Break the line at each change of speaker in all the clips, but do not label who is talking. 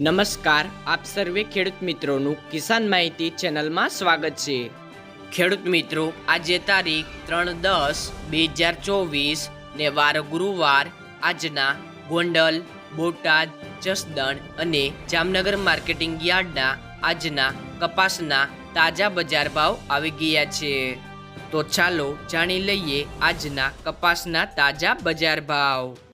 નમસ્કાર, આપ સર્વે ખેડૂત મિત્રોનું કિસાન માહિતી ચેનલમાં સ્વાગત છે. ખેડૂત મિત્રો, આજે તારીખ ત્રણ દસ બે હજાર ચોવીસ ને વાર ગુરુવાર, આજના ગોંડલ, બોટાદ, જસદણ અને જામનગર માર્કેટિંગ યાર્ડના આજના કપાસના તાજા બજાર ભાવ આવી ગયા છે. તો ચાલો જાણી લઈએ આજના કપાસના તાજા બજાર ભાવ.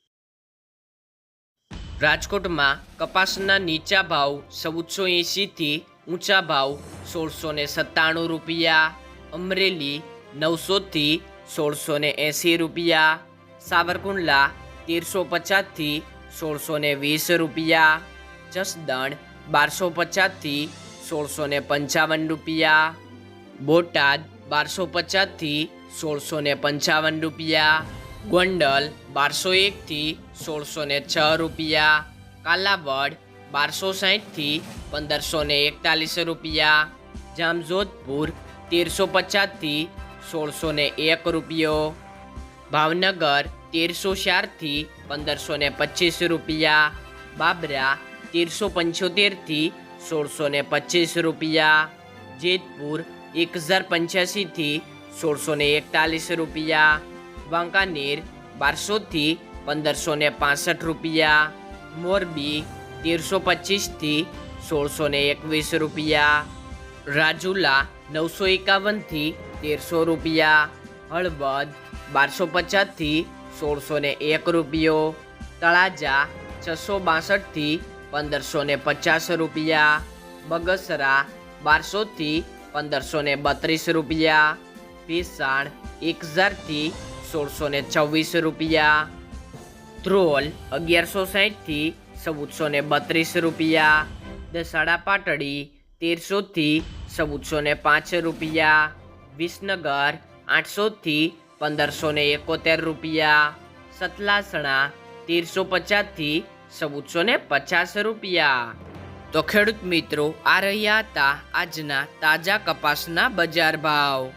રાજકોટમાં કપાસના નીચા ભાવ ચૌદસો એંશીથી ઊંચા ભાવ સોળસો ને સત્તાણું રૂપિયા, અમરેલી નવસોથી સોળસો ને એંસી રૂપિયા, સાવરકુંડલા તેરસો પચાસથી સોળસો ને વીસ રૂપિયા, જસદણ બારસો પચાસથી સોળસો ને પંચાવન રૂપિયા, બોટાદ બારસો પચાસથી સોળસો ને પંચાવન રૂપિયા ગોંડલ બારસો એકથી સોળસો ને છ રૂપિયા, કાલાવડ બારસો સાહીઠથી પંદરસો ને એકતાલીસ રૂપિયા, જામજોધપુર તેરસો પચાસથી સોળસો ને એક રૂપિયો, ભાવનગર તેરસો ચારથી પંદરસો ને પચીસ રૂપિયા, બાબરા તેરસો પંચોતેરથી સોળસો ને પચીસ રૂપિયા, જેતપુર એક હજાર પંચ્યાસીથી સોળસો ને એકતાલીસ રૂપિયા વાંકાનેર બારસોથી પંદરસો ને પાસઠ રૂપિયા. મોરબી તેરસો પચીસથી સોળસો ને એકવીસ રૂપિયા. રાજુલા નવસો એકાવનથી તેરસો રૂપિયા. હળવદ બારસો પચાસથી સોળસો ને એક રૂપિયો. તળાજા છસો બાસઠથી પંદરસો ને પચાસ રૂપિયા. બગસરા બારસોથી પંદરસો ને બત્રીસ રૂપિયા. ભેસાણ એક હજારથી સોળસો ને છવ્વીસ રૂપિયા. ધ્રોલ અગિયારસો સાહીઠથી ચૌદસો ને બત્રીસ રૂપિયા. દસાડા પાટડી તેરસોથી ચૌદસો ને પાંચ રૂપિયા. વિસનગર આઠસોથી પંદરસો ને એકોતેર રૂપિયા. સતલાસણા તેરસો પચાસથી ચૌદસો ને પચાસ રૂપિયા. તો ખેડૂત મિત્રો, આ રહ્યા હતા આજના તાજા કપાસના બજાર ભાવ.